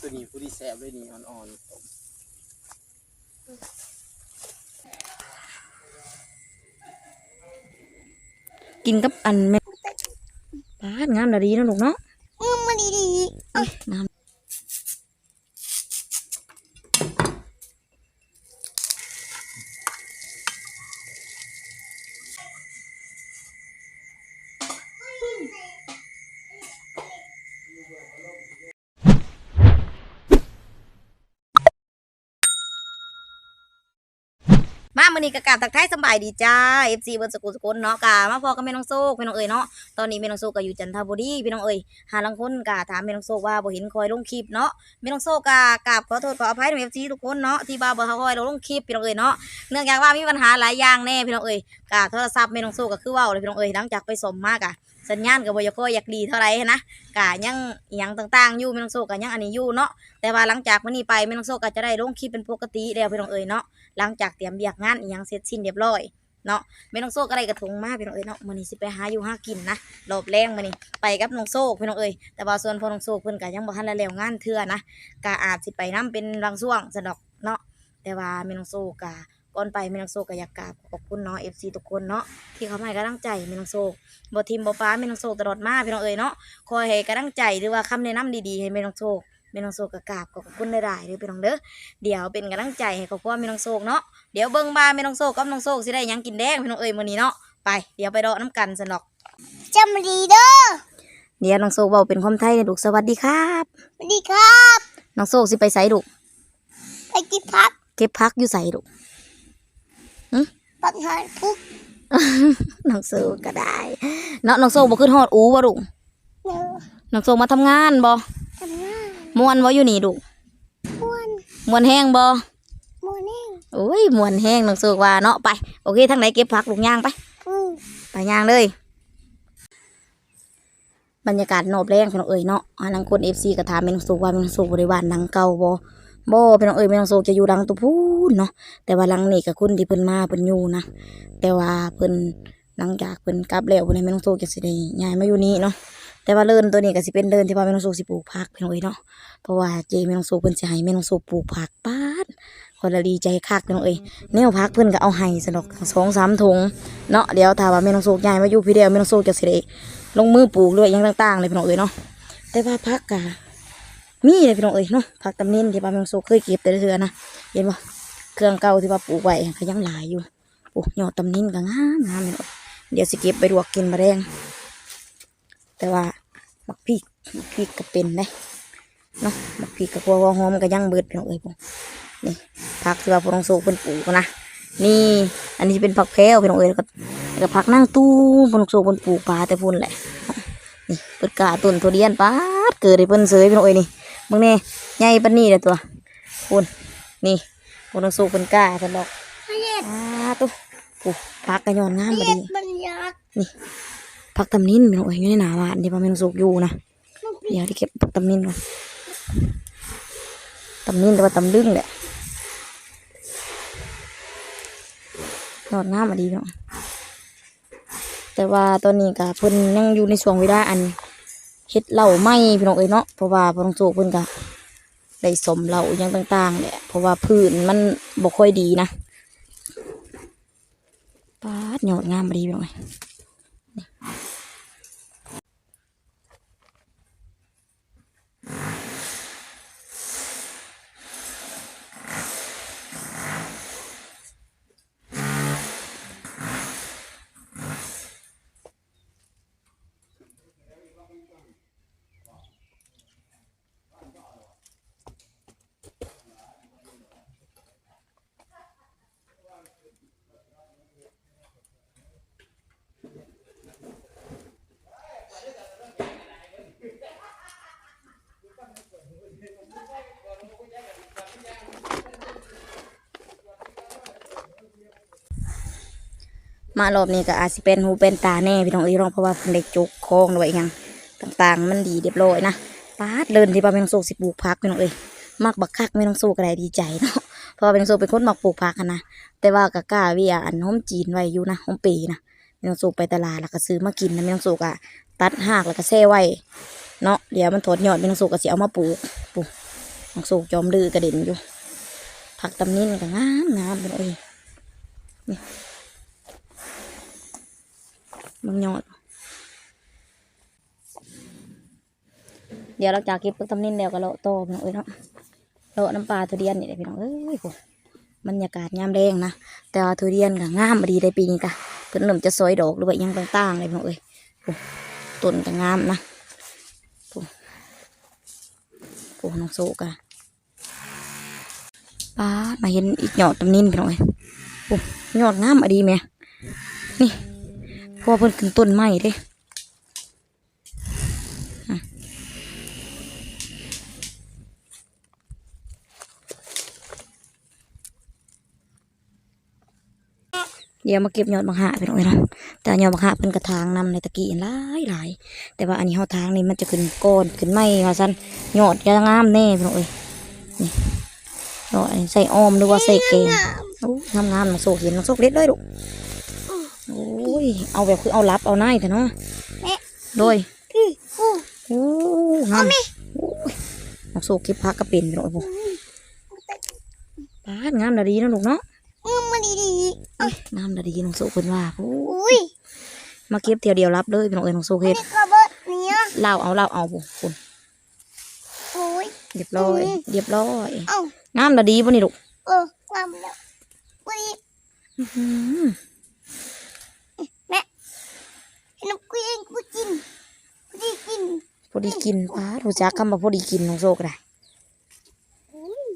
ตัวนี้ผู้ที่แสบเลยนี่อ่อนๆผมกินกับอันแม่ปาดงามดาดีเนาะลูกเนาะอืมมันดีดีเอ้ยงาม มื่อนี้ก็กาบทักทายสบายดีจ้า FC เบิร์สกุลสกุลเนาะกามาพอกับแม่น้องโซกแม่น้องเอ๋ยเนาะตอนนี้แม่น้องโซกก็อยู่จันทบุรีพี่น้องเอ๋ยหาลังคนกาถามแม่น้องโซกว่าบ่เห็นคอยลงคลิปเนาะแม่น้องโซกกากาบขอโทษขออภัยใน FC ทุกคนเนาะที่บ่าบ่เฮาคอยเราลงคลิปพี่น้องเอ๋ยเนาะเนื่องจากว่ามีปัญหาหลายอย่างแน่พี่น้องเอ๋ยกาโทรศัพท์แม่น้องโซกก็คือว้าเลยพี่น้องเอ๋ยหลังจากไปสมมากอะสัญญาณก็บ่อยาคอยอยากดีเท่าไรนะกายังยังต่างๆอยู่แม่น้องโซกก็ยังอันนี้อยู่เนาะแต่ว่าหลังจากมื้อนี้ไปแม่น้องโซกก็จะได้ลงคลิปเป็นปกติแล้วพี่น้องเอ๋ยเนาะ หลังจากเตรียมเบียกงานอีหยังเสร็จสิ้นเรียบร้อยเนาะแม่น้องโซกอะไรกระทงมากพี่น้องเอ้ยเนาะมื้อนี้สิไปหาอยู่หากินนะรอบแรงมื้อนี้ไปกับน้องโซกพี่น้องเอ้ยแต่ว่าส่วนพ่อน้องโซกเพิ่นก็ยังบ่ทันได้แล้วงานเทื่อนะก็อาจสิไปนํเป็นบางช่วงสะดอกเนาะแต่ว่าแม่น้องโซกก็ก่อนไปแม่น้องโซกก็อยากกาบขอบคุณเนาะ FC ทุกคนเนาะที่เขาให้กำลังใจแม่น้องโซกบ่ทิมบ่ฟ้าแม่น้องโซกตลอดมาพี่น้องเอ้ยเนาะคอยให้กำลังใจหรือว่าคำแนะนำดีๆให้แม่น้องโซ กแม่น้องโซกก็กราบขอบคุณหลายๆเด้อพี่น้องเด้อเดี๋ยวเป็นกำลังใจให้ครอบครัวแม่น้องโซกเนาะเดี๋ยวเบิ่งบ้านแม่น้องโซกกับน้องโซกสิได้หยังกินแดงพี่น้องเอ้ยมื้อนี้เนาะไปเดี๋ยวไปเดาะน้ำกันสนอกจำดีเด้อเดี๋ยวน้องโซกเว้าเป็นความไทยนะลูกสวัสดีครับสวัสดีครับน้องโซกสิไปไสลูกไปกินพักเก็บพักอยู่ไสลูกปักหารพุกน้องโซกก็ได้เนาะน้องโซกบ่ขึ้นฮอดอูบ่ลูกเนื้อน้องโซกมาทำงานบ่ทำงาน ม่วนบ่อยู่นี่ลูกม้วนม่วนแห้งบ่ม้วนเองโอ้ยม่วนแห้งน้องโซกว่าเนาะไปโอเคทางไหนเก็บพักลูกย่างไปอืมไปย่างเลยบรรยากาศนอบแรงพี่น้องเอ๋ยเนาะอ่านังคนเอฟซีก็ถามแม่น้องสุกว่าแม่น้องสุกบริวารหนังเก่าบ่บ่พี่น้องเอ๋ยแม่น้องสุกจะอยู่ดังตัวพูนเนาะ แต่ว่าหลังนี่ก็คุณที่เพิ่นมาเพิ่นอยู่นะ แต่ว่าเพิ่นหลังจากเพิ่นกลับแล้วเพิ่นให้แม่น้องสุกจะสิได้ย้ายมาอยู่นี่เนาะ แต่ว่าเลินตัวนี้ก็สิเป็นเลินที่ว่าแม่น้องสุกสิปลูกผักพี่น้องเอ๋ยเนาะเพราะว่าเจแม่น้องสุกเพิ่นสิให้แม่น้องสุกปลูกผักปาดคนละดีใจคักพี่น้องเอ๋ยแนวผักเพิ่นก็เอาให้สนอกสองสามถุงเนาะเดี๋ยวถ้าว่าแม่น้องโศกใหญ่มาอยู่พี่เดียวแม่น้องโศกจะสิได้ลงมือปลูกด้วยยังต่างๆเลยพี่น้องเอ้ยเนาะแต่ว่าพักกะมีเลยพี่น้องเอ้ยเนาะผักตำเนินที่ว่าแม่น้องโศกเคยเก็บแต่เทือนะเห็นบ่เครื่องเก่าที่ว่าปลูกไว้ก็ยังหลายอยู่ปลูกยอดตำเนินก็งามงามเลยเนะเดี๋ยวสิเก็บไปลวกกินมาแดงแต่ว่า มักพริกมักพริกก็เป็นได้เนาะมักพริกกับหัวหอมก็ยังเบิดพี่น้องเอ้ยพวกนี่ผักที่ว่าพ่อน้องโศกเป็นปลูกนะนี่อันนี้จะเป็นผักแพรวพี่น้องเอ๋ยแล้วก็แล้วก็ผักนั่งตู้บนโซบนปลูกปลาแต่พุ่นแหละนี่เปิดกาต้นทุเรียนปาดเกิดได้เพิ่นเสยพี่น้องเอ๋ยนี่มึงนี่ใหญ่ปานนี้เลยตัวพุ่นนี่บนโซบนกาท่านดอกพระเย็ดอ่าตุ๊ปลูกผักกระยอนงามพระบ่เย็ดีดบัญญัติ ผักตำนินพี่น้องเอ๋ยอยู่ในหนาหวานที่ว่าแม่นโซกอยู่นะเดี๋ยวที่เก็บผักตำนินก่อนตำนินแต่ว่าตำลึงแหละยอดงามบ่ดีเนาะแต่ว่าตอนนี้ก็เพิ่นยังอยู่ในช่วงเวลาอันเฮ็ดเหล้าไหม้พี่น้องเอ้ยเนาะเพราะว่าพ่อต้องโจกเพิ่นก็ได้สมเหล้าอหยังต่างๆแหละเพราะว่าพื้นมันบ่ค่อยดีนะปาดยอดงามบ่ดีพี่น้องเอ้ย มารอบนี้ก็อาจสิเป็นหูเป็นตาแน่พี่น้องเอ้ยเนาะเพราะว่าเพิ่นได้จกคองหรือว่าอหยังต่างๆ มันดีเรียบร้อยนะปาดเดินที่ว่าแม่น้องโซกสิปลูกผักพี่น้องเอ้ยมักบักคักแม่น้องโซกก็ได้ดีใจเนาะเพราะว่าแม่น้องโซกเป็นคนมักปลูกผักกันนะแต่ว่าก็กล้าวียอันหอมจีนไว้อยู่นะหอมปีนะไม่ต้องสูกไปตลาดแล้วก็ซื้อมากินนะไม่ต้องสูกอะตัดหากแล้วก็แช่ไว้เนาะเดี๋ยวมันถอดยอดไม่ต้องสูกก็สิเอามาปลูกปลูกน้องโศกจอมดื้อกระเด็นอยู่ ผักตำนินก็งามงามเป็นเอ้ยนี่ มึงยอด เดี๋ยวเราจากเก็บผักตำนินแล้วก็เลาะโตอพี่น้องเอ้ยเนาะเลาะน้ำปลาทุเรียนนี่แหละพี่น้องเอ้ยโหบรรยากาศยามแรงนะแต่ว่าทุเรียนก็งามดีได้ปีนี้กะเพิ่นเริ่มจะสอยดอกหรือว่ายังต่างๆเลยพี่น้องเอ้ยโอ้ต้นก็งามนะโอ้โหน้องโซกะป้ามาเห็นอีกหยอดตำนินพี่น้องเอ้ยโอ้หยอดงามอดีแม่นี่ เพราะเพิ่นขึ้นต้นไม้เด้เดี๋ยวมาเก็บยอดมะขามไปหน่อยเนาะแต่ยอดมะขามเป็นกระถางนำในตะกี้หลายหลายแต่ว่าอันนี้เฮาทางนี่มันจะขึ้นก้อนขึ้นไม่ว่าซั่นยอดจะงามแน่พี่น้องเอ้ยนี่ยอดอันนี้ใส่อ้อมหรือว่าใส่แกงโอ้ทำงามน้องโซเห็นน้องโซกเล็ดเลยลูก เอาแบบคือเอารับเอาหน้าแต่เนาะโดยพี่อู้โอ้งามโอ้ยน้องโซกเก็บผักก็เป็นพี่น้องเอ้ยพวกปาดงามนาดีนะลูกเนาะอืมมันดีดีงามนาดีน้องโซกเพิ่นว่าโอ้ๆอุ้ยมาเก็บเที่ยวเดียวรับเลยพี่น้องเอ้ยน้องโซกเฮ็ดนี่กระเบิดเนี้ยเล่าเอาเล่าเอาบุคุณอุ้ยเรียบร้อยอืมเรียบร้อยเอ้างามละดีป่ะนี่ลูกเอองามแล้วอุ้ย อื้อหือน้ำกุ้งกูกินกูดีกินพอดีกินป้ารู้จักคำว่าพอดีกินน้องโซกได้อุ้ย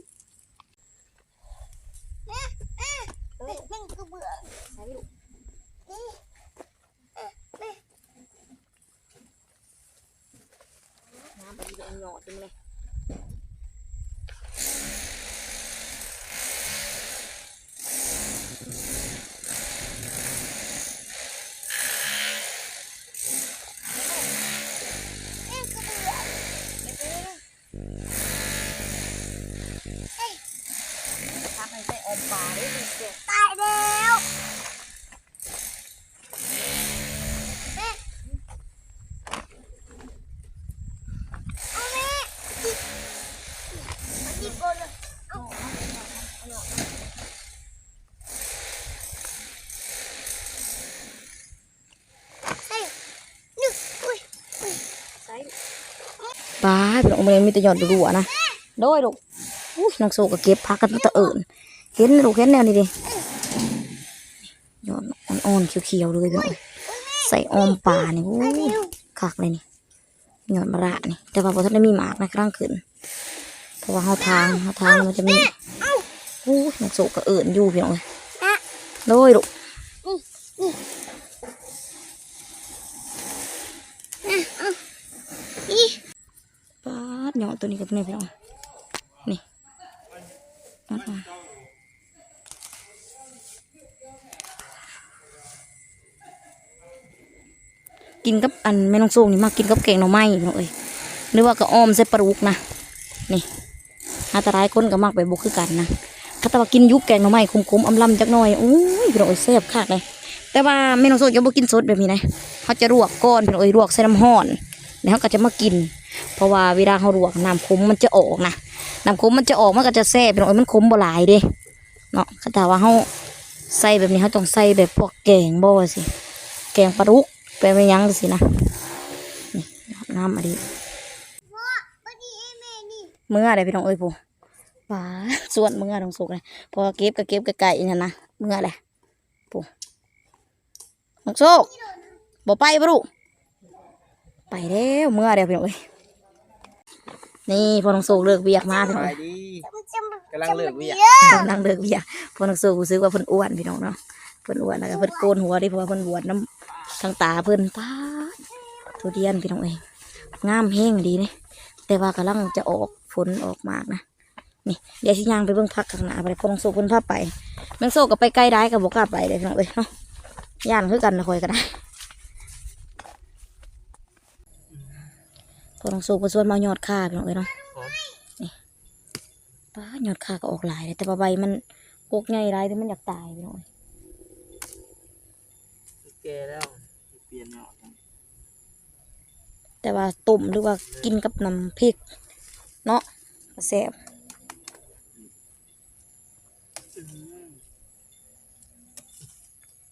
แม่แม่แม่เป็นกระเบือนี่แม่แม่น้ำดีเป็นหยอดเลย แม่กระเบือ พักให้ใส่อมปลาด้วยเสีย ตายแล้วแม่เอาแม่จิบมาจิบก่อนเลยเอาเฮ้ยนึกอุ้ยอุ้ย ป้าพี่น้องมันมีแต่หยอดรัวนะโดยลูกน้องโซก็เก็บพักกันตะเอิญเห็นลูกเห็นแนวนี้ดิหยอดอ่อนๆเขียวๆเลยพี่น้องใส่ออมปลานี่โอ้ยคักเลยนี่หยอดมะระนี่ แต่ว่าพอท่านได้มีหมากนะครั้งขึ้นเพราะว่าเฮาทางเฮาทางมันจะมีโอ้น้องโซก็เอิญอยู่พี่น้องเอ้ยโดยลูก นาดหยอดตัวนี้กับนี่พี่น้องนี่อ่อนๆกินกับอันแม่น้องโซงนี่มากินกับแกงหน่อไม้พี่น้องเอ้ยหรือว่ากับอ้อมใส่ปลาดุกนะนี่อันตรายคนก็มักไปบุกคือกันนะถ้าแต่ว่ากินยุบแกงหน่อไม้คมๆอำลำจักหน่อยโอ้ยพี่น้องเอ้ยแซ่บคักเลยแต่ว่าแม่น้องโซงจะบ่กินสดแบบนี้นะเขาจะลวกก้อนพี่น้องเอ้ยลวกใส่น้ำห้อนแล้วเขาก็จะมากิน ราะว่าเวลาเขาลวกน้ำขมมันจะออกนะน้ำขมมันจะออกมันก็จะแซ่บพี่น้องเอ้ยมันขมบ่หลายเด้เนาะแต่ว่าเขาใส่แบบนี้เขาต้องใส่แบบพวกแกงบ่สิแกงปลาดุกไปไปยังสินะนี่น้ำอันนี้พอดีไอ้แม่นี่เมื่อไรพี่น้องเอ้ยผู้ป้าส่วนเมื่อต้องสุกเลยพอเก็บก็เก็บไกลๆนั่นนะเมื่อไรผู้น้องโซกบ่ไปปะลูกไปแล้วเมื่อไรพี่น้องเอ้ย นี่พอน้องโซกเลิกเบียกมาสพี่น้องบาเอ้ยยดีมันจะมากำลังเลิกเวียกกำลังเลิกเบียกพอน้องโซกรู้สึกว่าเพิ่นอ้วนพี่น้องเนาะเพิ่นอ้วนแล้วก็เพิ่นโกนหัวดิเพราะว่าเพิ่นบวชน้ำทางตาเพิ่นป้าดทุเรียนพี่น้องเอ้ยงามแห้งดีนี่แต่ว่ากำลังจะออกฝนออกมากนะนี่เดี๋ยวชิย่างไปเบิ่งพักข้างหน้าไปพอน้องโซเพิ่นพาไปแมงโซก็ไปใกล้ได้ก็บอกกล้าไปเลยพี่น้องเอ้ยเนาะย่านคือกันนะคอยก็ได้ พอน้องโซกส่วนมายอดค่าไปหน้องเอ้ยเนาะนี่ป้ายอดค่าก็ออกหลายเลยแต่ใบมันกกใหญ่หลยแต่มันอยากตายไปหน่อยแก่แล้วเปลี่ยนเนาะแต่ว่าต้มหรือว่ากินกับน้ำพริก เนาะแซ่บ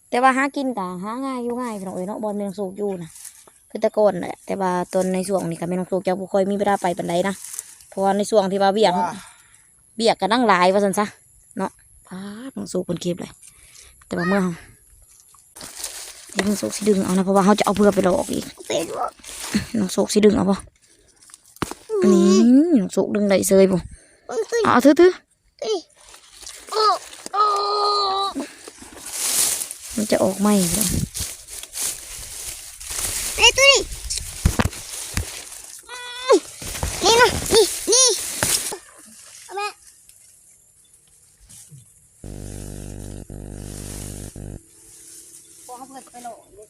แต่ว่าหากินกับหาง่ายอยู่ง่ายไปหน่อยเนาะบอลเมืองสูบอยู่นะคือตะโกนเแหละแต่ว่าตอนในช่วงนี้ก็แม่นองสุกจะบ่ค่อยมีเวลาไปปานใดนะเพราะว่าในช่วงที่ว่าเบียกว่าเบียกก็นั่งหลายว่าซั่นซะเนาะป้าดน้องสุกเพิ่นเก็บเลยแต่ว่าเมื่อเฮาเดี๋ยวน้องสุกสิดึงเอานะเพราะว่าเขาจะเอาเพื่อไปหลอกอีกเป็นว่าน้องสุกสิดึงเอาบ่นี่น้องสุกดึงได้เซยบ่มันคือเอาถือถือโอ้โอ้มันจะออกไหมพี่น้อง ไอ้ตัวนี้นี่นะนี่นี่เอาแม่ พอเขาเพื่อไปหลอกเลย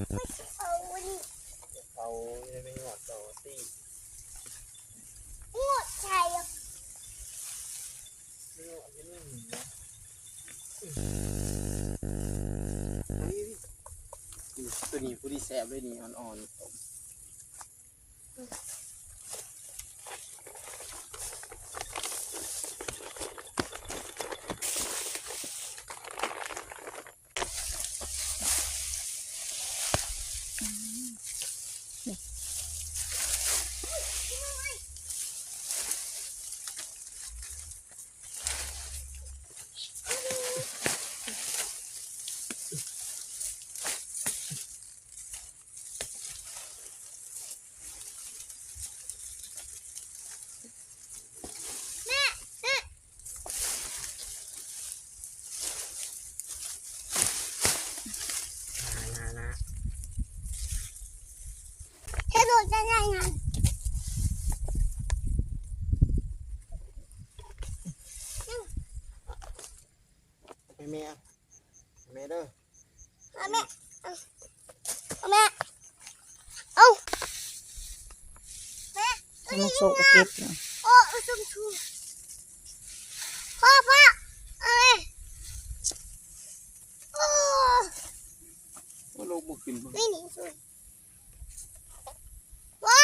เอาวันนี้เขาไม่หอดต่อตีงวดใช่อะไม่หอดที่นี่นะตัวนี้ผู้ที่แสบเลยนี่อ่อนๆ ผม นานะ เฮ้ยโดนจะได้ไง ไปแม่แม่เด้อ เอาแม่เอาเอาแม่เอาแม่ น้องสุกก็เก็บเนาะ โอ้ชุ่มชุ่มพ่อพ่อเอาแม่โอ้ ว่าลูกบุกขึ้นบ่ นี่นี่สวยพ่อ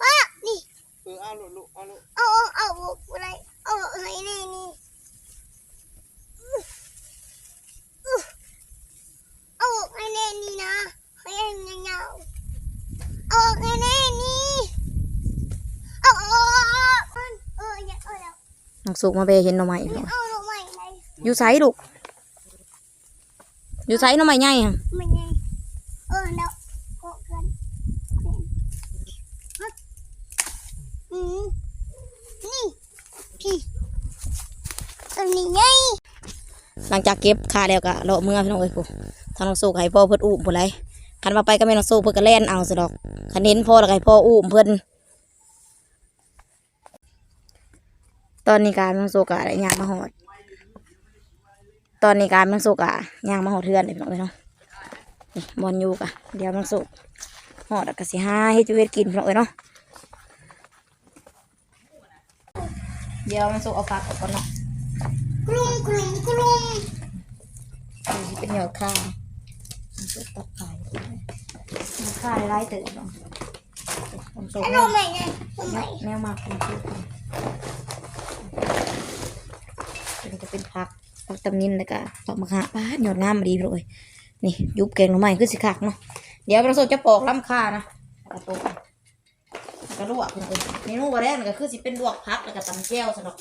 พ่อนี่ เออเอาลูกลูกเอาลูก เอาเอาเอาอะไรเอาอะไรนี่นี่เอาไอ้เน่นี่นะไอ้เงาเอาไอ้เน่นี่เอาเอาเอาเอออย่าเอาแล้ว น้อง สุกมาเบเห็นหน่อไม้พี่น้องเอาลงใหม่เลยอยู่ไสลูกอยู่ไสหน่อไม้ใหญ่หั่นไม่ไงเออเดี๋ยวโกะกันอืมนี่พี่ตัวนี้ไงหลังจากเก็บค่าแล้วก็เลาะเมื่อพี่น้องเอ้ยผู้ทางน้องสุกให้พ่อเพิ่นอุ้มผู้ไรคันว่าไปก็แม่น้องสุกเพิ่นก็แล่นเอาซะดอกคันเห็นพ่อแล้วก็ให้พ่ออุ้มเพิ่น ตอนนี้การน้องสุกอะได้ยางมาหอด ตอนนี้การน้องสุกอะยางมาหอดเทือนเลยพี่น้องเอ้เนาะบอลยูกะเดี๋ยวน้องสุกหอดแล้วก็สิห้าเฮ็ดอยู่เฮ็ดกินพี่น้องเอ้เนาะเดี๋ยวน้องสุกเอาผักออกก่อนเนาะกลุ่มกลุ่มกลุ่มนี่เป็นเหยอข้าวมันจะตัดขายยอดข้าวไล่ตื่นเนาะผมส่งไอ้แมวม่ไงโรใหม่แมวมากมซื้อเป็นจะเป็นผักผักตำนินแล้วก็ผักมะขามป้าดยอดงามมาดีเลยนี่ยุบแกงหน่อไม้คือสิคักเนาะเดี๋ยวเราส่งจะปอกล้ำค่านะแล้วก็ตุกแล้วก็ลวกเลยเมนูวันแรกก็คือสิเป็นลวกผักแล้วก็ตำแก้วสนอก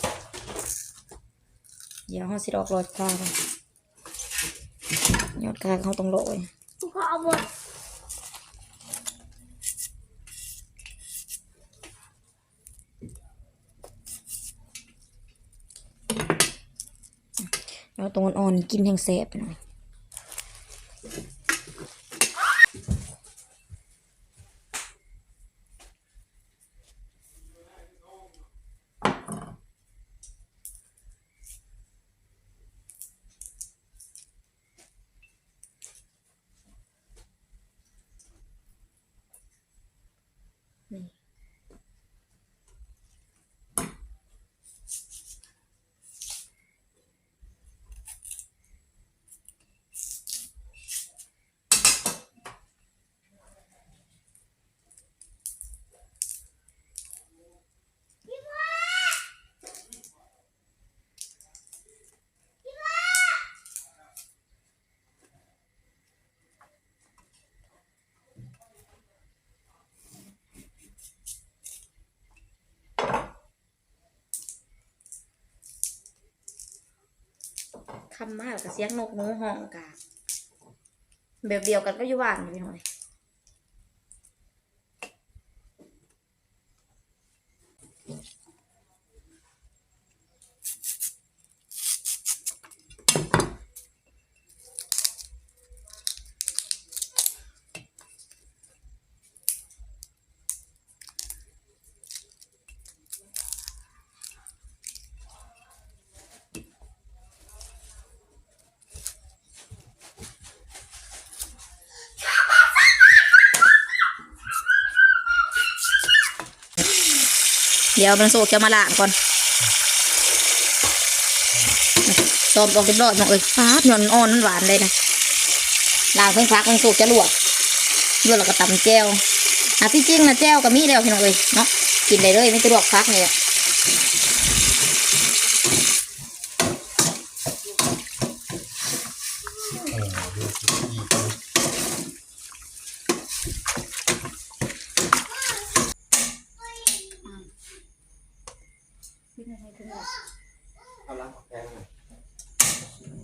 เดี๋ยวเขาสิดอกรอดข้าวกันยอดข้าเขาต้องโรยกูขอเอาหมด เอาตรงอ่อนๆกินแห้งแสบไปหน่อย คำมากกับเสียงนกหนูห้องกะแบบเดียวกันก็อยู่บ้านอยู่หน่อย เดี๋ยวมันโซกจะมาล้างก่อนตอมออกเรียบร้อยหมดเลยฟ้าหย่อนอ่อนมันหวานเลยนะล้างเพิ่งฟักมันโซกจะลวกลวกแล้วก็ตำแจ่วอะที่จริงนะแจ่วก็มีแล้วพี่น้องเลยเนาะกินได้เลยไม่ต้องลวกฟักเลยอะ เอาละแกงหน่อย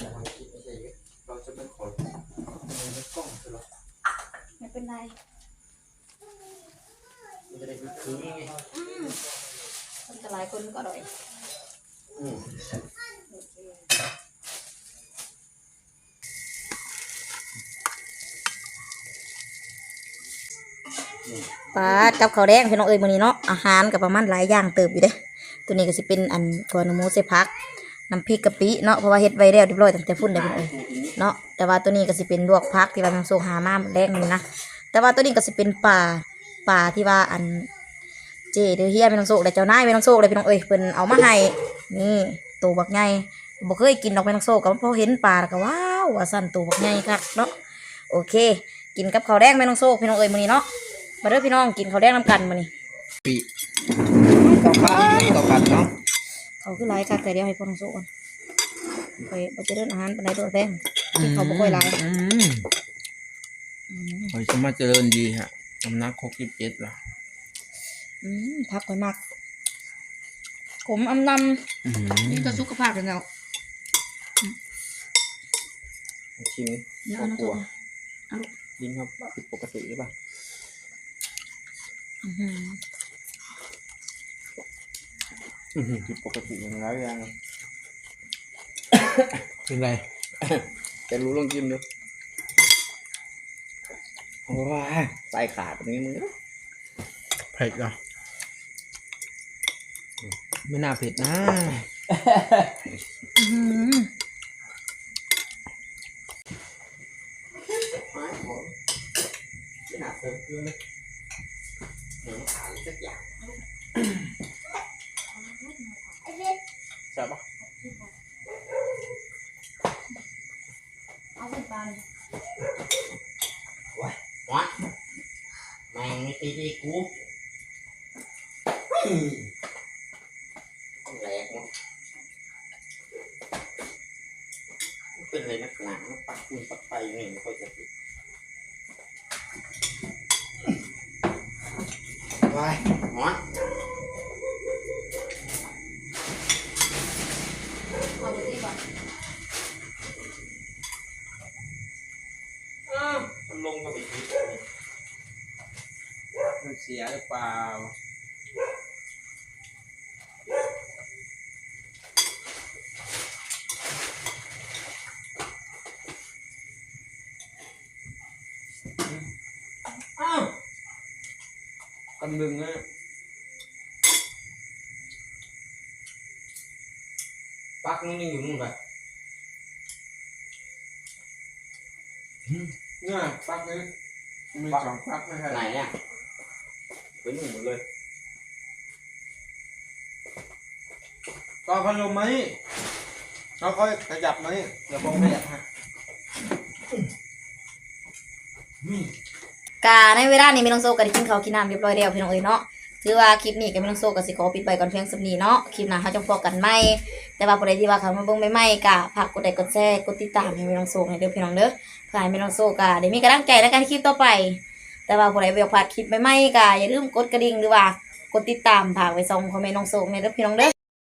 จะทำคลิปไม่ใช่เยอะเราจะไม่ขอไม่กล้องใช่หรอ ไม่เป็นไร มันจะได้คือคืนไง คน จะหลายอร่อยอืมปลากับข้าวแดงพี่น้องเอ้ยมื้อนี้เนาะอาหารกับประมาณหลายอย่างเติบอยู่เด้ตัวนี้ก็สิเป็นอันกัวนูหมูใส่ผักน้ำพริกกะปิเนาะเพราะว่าเฮ็ดไว้แล้วเรียบร้อยตั้งแต่ฝุ่นได้พี่น้องเอ้ยเนาะแต่ว่าตัวนี้ก็สิเป็นลวกผักที่ว่าแมงโซหามาแรงนี่นะแต่ว่าตัวนี้ก็สิเป็นปลาปลาที่ว่าอัน เจเดือเฮียแม่น้องโซกได้เจ้านายแม่น้องโซกได้พี่น้องเอ้ยเพิ่นเอามาให้นี่ตัวบักใหญ่บ่เคยกินดอกแม่น้องโซกก็พอเห็นปลาแล้วก็ว้าวว่าสั่นตัวบักใหญ่คักเนาะโอเค กินกับข้าวแดงแม่น้องโซกพี่น้องเอ้ยมื้อนี้เนาะมาเด้อพี่น้องกินข้าวแดงนํกันมื้อนี้ปีต่อกันต่อกันเนาะเขาคือหลายคักแต่เดียวให้พ่อน้องโซก่อนไปบ่จะเดินอาหารปานใดตัวแดงที่เขาบ่ค่อยหลายอืมอืมโอ้ยสมาเจริญดีฮะน้ำหนักหกสิบเจ็ดละ อืมพักค่อยมาก ขมอำนอืมำนี่ก็สุขภาพเป็นแล้วชิมเดี๋ยวเอาน้องโซดิ้นครับผิดปกติหรือเปล่าอื้อหืออืมผิดปกติอย่างไรยังเป็นไรจะรู้ลองกินดูโอ้ยใส่ขาดตรงนี้มึงเผ็ดเหรอ ไม่น่าเผ็ดนะอื้อหือไม่ผมไม่น่าเติมเกลือเลยเหมือนขาดสักอย่าง ไอ้เล็ก ใช่ปะ เอาเป็นปลาเลย ว้ายว้ายแมงไม่ตีดีกูเฮ้ยต้องแหลกเนาะมันเป็นอะไรนักหนามันปักคุณปักไปอยู่นี่ไม่ค่อยจะติดว้ายหมอน เอาไปที่ก่อน อ้าวมันลงกับอีกทีมัน เสียหรือเปล่าอ้าวตำลึงนะปักนู่นนี่อยู่นู่น ไปเนี่ยปักนี้มีสองปักไม่ใช่ไหนเนี่ยเป็นหนึ่งหมดเลยก็พัดลมมานี่เราค่อยขยับมานี่เดี๋ยวผมขยับฮะกาในเวลานี้แม่น้องโซก็ได้กินข้าวกินน้ำเรียบร้อยแล้วพี่น้องเอ้ยเนาะถือว่าคลิปนี้กับแม่น้องโซก็สิขอปิดไปก่อนเพียงสำนี้เนาะคลิปหน้าเขาจะพบกันใหมแต่ว่าผู้ใดที่ว่าเขามาเบิ่งใหม่ๆก็ฝากกดไลค์กดแชร์กดติดตามให้แม่น้องโซให้เด้อพี่น้องเด้อเพื่อให้แม่น้องโซก็ได้มีกำลังใจในการคลิปต่อไป แต่ว่าผู้ใดบ่อยากพลาดคลิปใหม่ๆก็อย่าลืมกดกระดิ่งหรือว่ากดติดตามฝากไว้ส่งคอมเมนต์น้องโซให้เด้อพี่น้องเด้อ